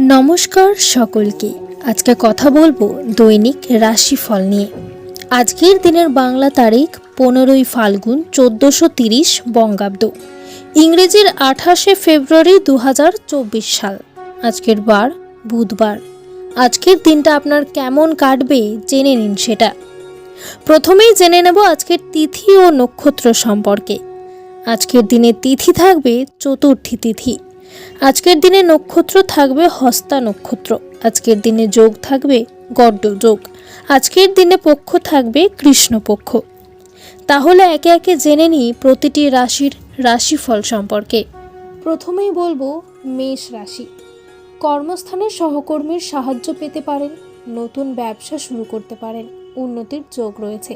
নমস্কার সকলকে। আজকে কথা বলব দৈনিক রাশিফল নিয়ে। আজকের দিনের বাংলা তারিখ পনেরোই ফাল্গুন চোদ্দোশো তিরিশ বঙ্গাব্দ। ইংরেজির আঠাশে ফেব্রুয়ারি দু হাজার চব্বিশ সাল। আজকের বার বুধবার। আজকের দিনটা আপনার কেমন কাটবে জেনে নিন সেটা। প্রথমেই জেনে নেব আজকের তিথি ও নক্ষত্র সম্পর্কে। আজকের দিনে তিথি থাকবে চতুর্থী তিথি। আজকের দিনে নক্ষত্র থাকবে হস্তা নক্ষত্র। আজকের দিনে যোগ থাকবে গড্ড যোগ। আজকের দিনে পক্ষ থাকবে কৃষ্ণপক্ষ তাহলে একে একে জেনে নিই প্রতিটি রাশির রাশিফল সম্পর্কে। প্রথমেই বলব মেষ রাশি। কর্মস্থানে সহকর্মীর সাহায্য পেতে পারেন, নতুন ব্যবসা শুরু করতে পারেন, উন্নতির যোগ রয়েছে।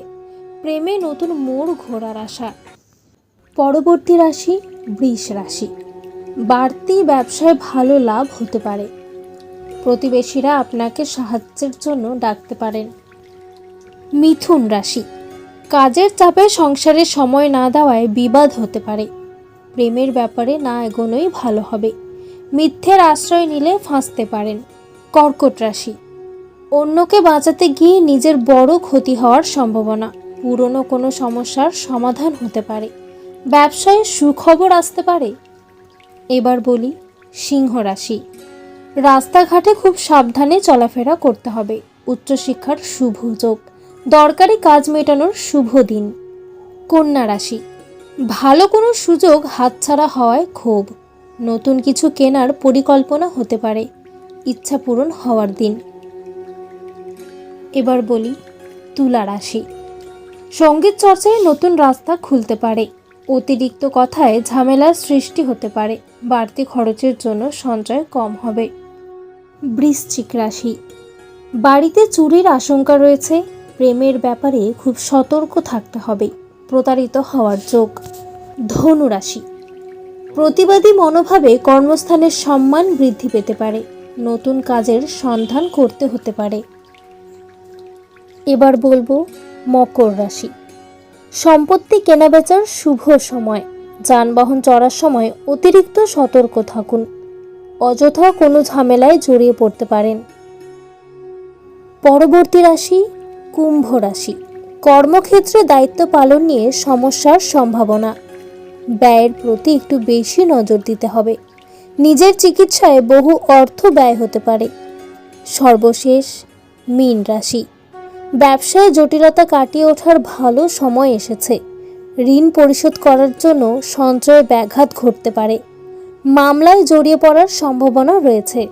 প্রেমে নতুন মোড় ঘোরার আশা। পরবর্তী রাশি বৃষ রাশি। বাড়তি ব্যবসায় ভালো লাভ হতে পারে। প্রতিবেশীরা আপনাকে সাহায্যের জন্য ডাকতে পারেন। মিথুন রাশি। কাজের চাপে সংসারে সময় না দেওয়ায় বিবাদ হতে পারে। প্রেমের ব্যাপারে না এগোনোই ভালো হবে। মিথ্যের আশ্রয় নিলে ফাঁসতে পারেন। কর্কট রাশি। অন্যকে বাঁচাতে গিয়ে নিজের বড় ক্ষতি হওয়ার সম্ভাবনা। পুরনো কোনো সমস্যার সমাধান হতে পারে। ব্যবসায় সুখবর আসতে পারে। এবার বলি, সিংহ রাশি। রাস্তাঘাটে খুব সাবধানে চলাফেরা করতে হবে। উচ্চশিক্ষার শুভ যোগ। দরকারি কাজ মেটানোর শুভ দিন। কন্যা রাশি। ভালো কোনো সুযোগ হাতছাড়া হওয়ায় ক্ষোভ। নতুন কিছু কেনার পরিকল্পনা হতে পারে। ইচ্ছা পূরণ হওয়ার দিন। এবার বলি, তুলা রাশি। সংগীত চর্চায় নতুন রাস্তা খুলতে পারে। অতিরিক্ত কথায় ঝামেলার সৃষ্টি হতে পারে। বাড়তি খরচের জন্য সঞ্চয় কম হবে। বৃশ্চিক রাশি। বাড়িতে চুরির আশঙ্কা রয়েছে। প্রেমের ব্যাপারে খুব সতর্ক থাকতে হবে। প্রতারিত হওয়ার যোগ। ধনু রাশি। প্রতিবাদী মনোভাবে কর্মস্থানের সম্মান বৃদ্ধি পেতে পারে। নতুন কাজের সন্ধান করতে হতে পারে। এবার বলব মকর রাশি। সম্পত্তি কেনাবেচার শুভ সময়। যানবাহন চড়ার সময় অতিরিক্ত সতর্ক থাকুন। অযথা কোনো ঝামেলায় জড়িয়ে পড়তে পারেন। পরবর্তী রাশি, কুম্ভ রাশি। কর্মক্ষেত্রে দায়িত্ব পালন নিয়ে সমস্যার সম্ভাবনা। ব্যয়ের প্রতি একটু বেশি নজর দিতে হবে। নিজের চিকিৎসায় বহু অর্থ ব্যয় হতে পারে। সর্বশেষ, মীন রাশি। ব্যবসায় জটিলতা কাটিয়ে ওঠার ভালো সময় এসেছে। ঋণ পরিশোধ করার জন্য সঞ্চয়ে ব্যাঘাত ঘটতে পারে। মামলায় জড়িয়ে পড়ার সম্ভাবনা রয়েছে।